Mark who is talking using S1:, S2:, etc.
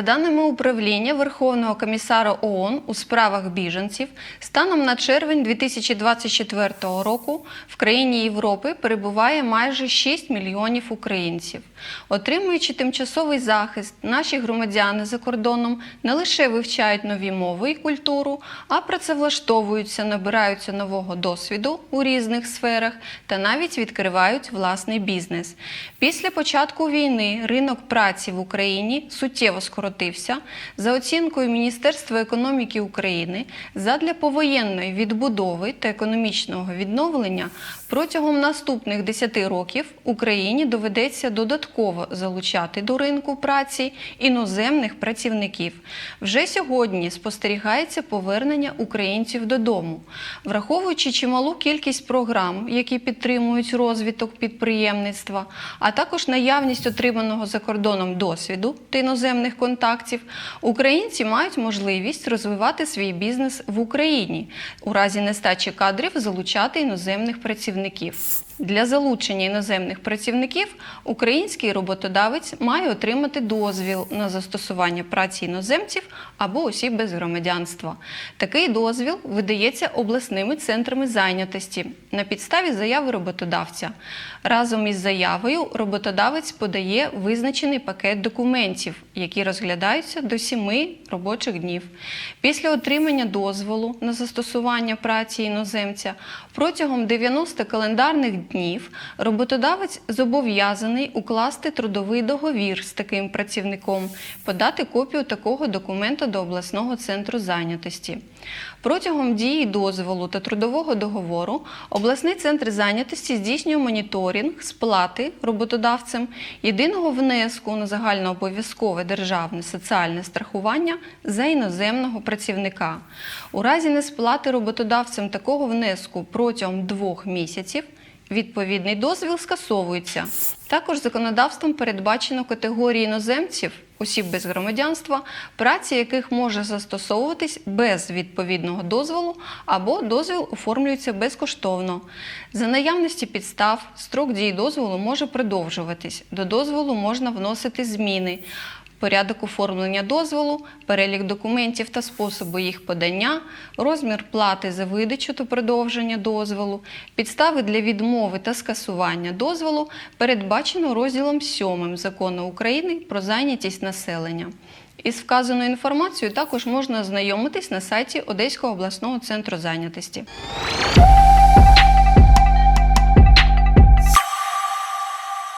S1: За даними управління Верховного комісара ООН у справах біженців, станом на червень 2024 року в країні Європи перебуває майже 6 мільйонів українців. Отримуючи тимчасовий захист, наші громадяни за кордоном не лише вивчають нові мови і культуру, а працевлаштовуються, набираються нового досвіду у різних сферах та навіть відкривають власний бізнес. Після початку війни ринок праці в Україні суттєво скоротився. За оцінкою Міністерства економіки України, задля повоєнної відбудови та економічного відновлення протягом наступних 10 років Україні доведеться додатково залучати до ринку праці іноземних працівників. Вже сьогодні спостерігається повернення українців додому, враховуючи чималу кількість програм, які підтримують розвиток підприємництва, а також наявність отриманого за кордоном досвіду та іноземних контактів, українці мають можливість розвивати свій бізнес в Україні, у разі нестачі кадрів залучати іноземних працівників. Для залучення іноземних працівників український роботодавець має отримати дозвіл на застосування праці іноземців або осіб без громадянства. Такий дозвіл видається обласними центрами зайнятості на підставі заяви роботодавця. Разом із заявою роботодавець подає визначений пакет документів, які розглядаються до 7 робочих днів. Після отримання дозволу на застосування праці іноземця протягом 90 календарних днів роботодавець зобов'язаний укласти трудовий договір з таким працівником, подати копію такого документа до обласного центру зайнятості. Протягом дії дозволу та трудового договору обласний центр зайнятості здійснює моніторинг сплати роботодавцем єдиного внеску на загальнообов'язкове державне соціальне страхування за іноземного працівника. У разі несплати роботодавцем такого внеску протягом двох місяців відповідний дозвіл скасовується. Також законодавством передбачено категорії іноземців, осіб без громадянства, праці яких може застосовуватись без відповідного дозволу або дозвіл оформлюється безкоштовно. За наявності підстав строк дії дозволу може продовжуватись. До дозволу можна вносити зміни. Порядок оформлення дозволу, перелік документів та способи їх подання, розмір плати за видачу та продовження дозволу, підстави для відмови та скасування дозволу передбачено розділом 7 Закону України про зайнятість населення. Із вказаною інформацією також можна ознайомитись на сайті Одеського обласного центру зайнятості.